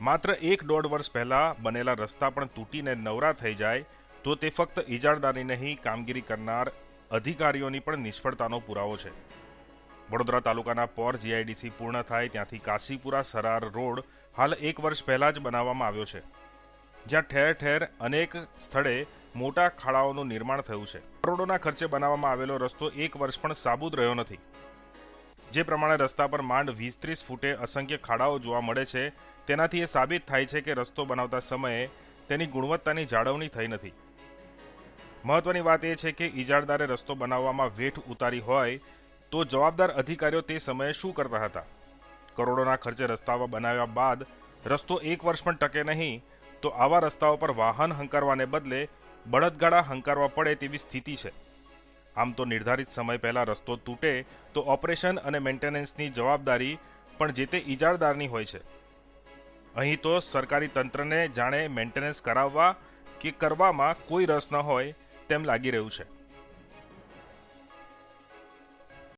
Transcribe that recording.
માત્ર એક દોઢ વર્ષ પહેલાં બનેલા રસ્તા પણ તૂટીને નવરા થઈ જાય, તો તે ફક્ત ઇજારદારની નહીં, કામગીરી કરનાર અધિકારીઓની પણ નિષ્ફળતાનો પુરાવો છે. વડોદરા તાલુકાના પોર જીઆઈડીસી પૂર્ણ થાય ત્યાંથી કાશીપુરા સરાર રોડ હાલ એક વર્ષ પહેલાં જ બનાવવામાં આવ્યો છે, જ્યાં ઠેર ઠેર અનેક સ્થળે મોટા ખાડાઓનું નિર્માણ થયું છે. કરોડોના ખર્ચે બનાવવામાં આવેલો રસ્તો એક વર્ષ પણ સાબુદ રહ્યો નથી. જે પ્રમાણે રસ્તા પર માંડ વીસ ત્રીસ ફૂટે અસંખ્ય ખાડાઓ જોવા મળે છે, તેનાથી એ સાબિત થાય છે કે રસ્તો બનાવતા સમયે તેની ગુણવત્તાની જાળવણી થઈ નથી. મહત્વની વાત એ છે કે ઇજારદારે રસ્તો બનાવવામાં વેઠ ઉતારી હોય તો જવાબદાર અધિકારીઓ તે સમયે શું કરતા હતા? કરોડોના ખર્ચે રસ્તાઓ બનાવ્યા બાદ રસ્તો એક વર્ષ પણ ટકે નહીં, તો આવા રસ્તાઓ પર વાહન હંકારવાને બદલે બળદગાડા હંકારવા પડે તેવી સ્થિતિ છે. આમ તો નિર્ધારિત સમય પહેલાં રસ્તો તૂટે તો ઓપરેશન અને મેન્ટેનન્સની જવાબદારી પણ જે તે ઇજારદારની હોય છે. અહીં તો સરકારી તંત્રને જાણે મેન્ટેનન્સ કરાવવા કે કરવામાં કોઈ રસ ન હોય તેમ લાગી રહ્યું છે.